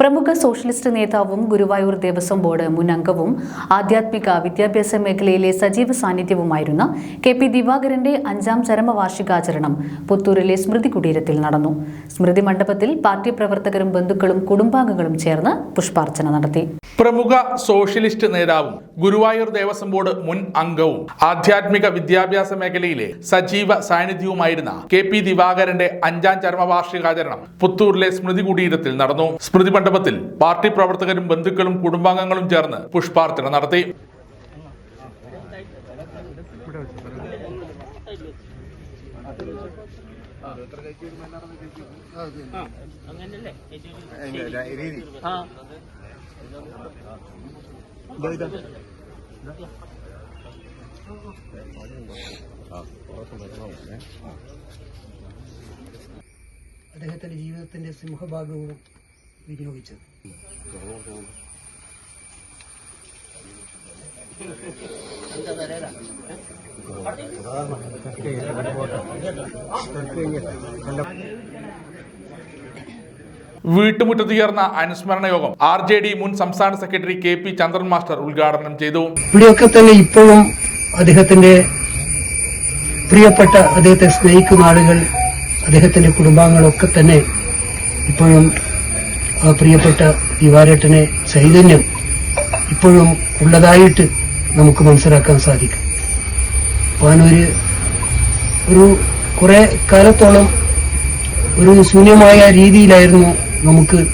പ്രമുഖ സോഷ്യലിസ്റ്റ് നേതാവും ഗുരുവായൂർ ദേവസ്വം ബോർഡ് മുൻ അംഗവും ആധ്യാത്മിക വിദ്യാഭ്യാസ മേഖലയിലെ സജീവ സാന്നിധ്യവുമായിരുന്ന കെ പി ദിവാകരന്റെ അഞ്ചാം ചരമവാർഷികാചരണം പുത്തൂരിലെ സ്മൃതി കുടീരത്തിൽ നടന്നു. സ്മൃതി മണ്ഡപത്തിൽ പാർട്ടി പ്രവർത്തകരും ബന്ധുക്കളും കുടുംബാംഗങ്ങളും ചേർന്ന് പുഷ്പാർച്ചന നടത്തി. പ്രമുഖ സോഷ്യലിസ്റ്റ് നേതാവും ഗുരുവായൂർ ദേവസ്വം ബോർഡ് മുൻ അംഗവും ആധ്യാത്മിക വിദ്യാഭ്യാസ മേഖലയിലെ സജീവ സാന്നിധ്യവുമായിരുന്ന കെ പി ദിവാകരന്റെ അഞ്ചാം ചരമവാർഷികാചരണം പുത്തൂരിലെ സ്മൃതി കുടീരത്തിൽ നടന്നു. സ്മൃതി മണ്ഡപത്തിൽ പാർട്ടി പ്രവർത്തകരും ബന്ധുക്കളും കുടുംബാംഗങ്ങളും ചേർന്ന് പുഷ്പാർച്ചന നടത്തി. അദ്ദേഹത്തിന്റെ ജീവിതത്തിന്റെ സിംഹഭാഗവും വിനിയോഗിച്ചത്. വീട്ടുമുറ്റത്ത് ചേർന്ന അനുസ്മരണ യോഗം ആർ ജെ ഡി മുൻ സംസ്ഥാന secretary K P Chandran master ഉദ്ഘാടനം ചെയ്തു. ഇവിടെയൊക്കെ തന്നെ ഇപ്പോഴും അദ്ദേഹത്തിന്റെ പ്രിയപ്പെട്ട അദ്ദേഹത്തെ സ്നേഹിക്കുന്ന ആളുകൾ അദ്ദേഹത്തിന്റെ കുടുംബാംഗങ്ങളൊക്കെ തന്നെ ഇപ്പോഴും പ്രിയപ്പെട്ട ദിവാരേട്ടനെ ചൈതന്യം ഇപ്പോഴും ഉള്ളതായിട്ട് നമുക്ക് മനസ്സിലാക്കാൻ സാധിക്കും. പാനൂര് ഒരു കുറെ കാലത്തോളം ഒരു ശൂന്യമായ രീതിയിലായിരുന്നു നമുക്ക്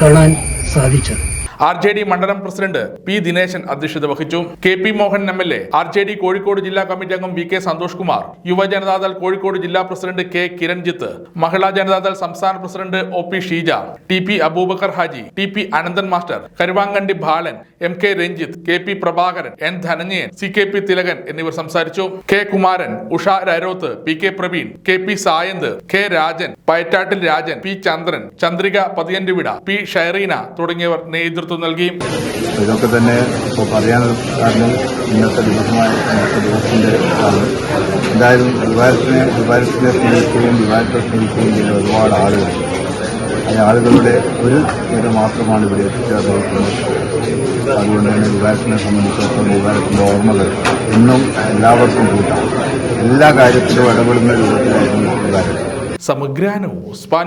കാണാൻ സാധിച്ചത്. ആർ ജെ ഡി മണ്ഡലം പ്രസിഡന്റ് പി ദിനേശൻ അധ്യക്ഷത വഹിച്ചു. K P Mohan M L A R J D Kozhikode ജില്ലാ കമ്മിറ്റി അംഗം വി കെ സന്തോഷ് കുമാർ യുവജനതാദൾ കോഴിക്കോട് ജില്ലാ പ്രസിഡന്റ് കെ കിരൺജിത്ത് മഹിളാ ജനതാദൾ സംസ്ഥാന president O P Sheeja T P Aboobacker Haji T P Ananthan master Karuvankandi Balan M K Ranjith K P Prabhakaran N Dhananjayan C K P Thilakan എന്നിവർ സംസാരിച്ചു. K Kumaran Usha Raroth P K Praveen K P Sayanth K Rajan Payattattil Rajan P Chandran Chandrika Pathiyantuvida P Shyreena തുടങ്ങിയവർ നേതൃത്വം നൽകി. ഇതൊക്കെ തന്നെ ഇപ്പോൾ പറയാൻ കാരണം ഇന്നത്തെ ദിവസമായ ഇന്നത്തെ ദിവസത്തിന്റെ ആണ് എന്തായാലും വിവാഹത്തിനെ വിവാഹത്തിനെ സ്നേഹിക്കുകയും വിവാഹത്തെ സ്നേഹിക്കുകയും ചെയ്യുന്ന ഒരുപാട് ആളുകൾ. ആ ആളുകളുടെ ഒരു പേര് മാത്രമാണ് ഇവിടെ എത്തിച്ചേർന്നിരിക്കുന്നത്. അതുകൊണ്ട് തന്നെ വിവാഹത്തിനെ സംബന്ധിച്ചിടത്തോളം വിവാഹത്തിന്റെ ഓർമ്മകൾ എന്നും എല്ലാവർക്കും കൂട്ടാം. എല്ലാ കാര്യത്തിലും ഇടപെടുന്ന രൂപത്തിലായിരുന്നു വിവാഹം. സമഗ്രാനോ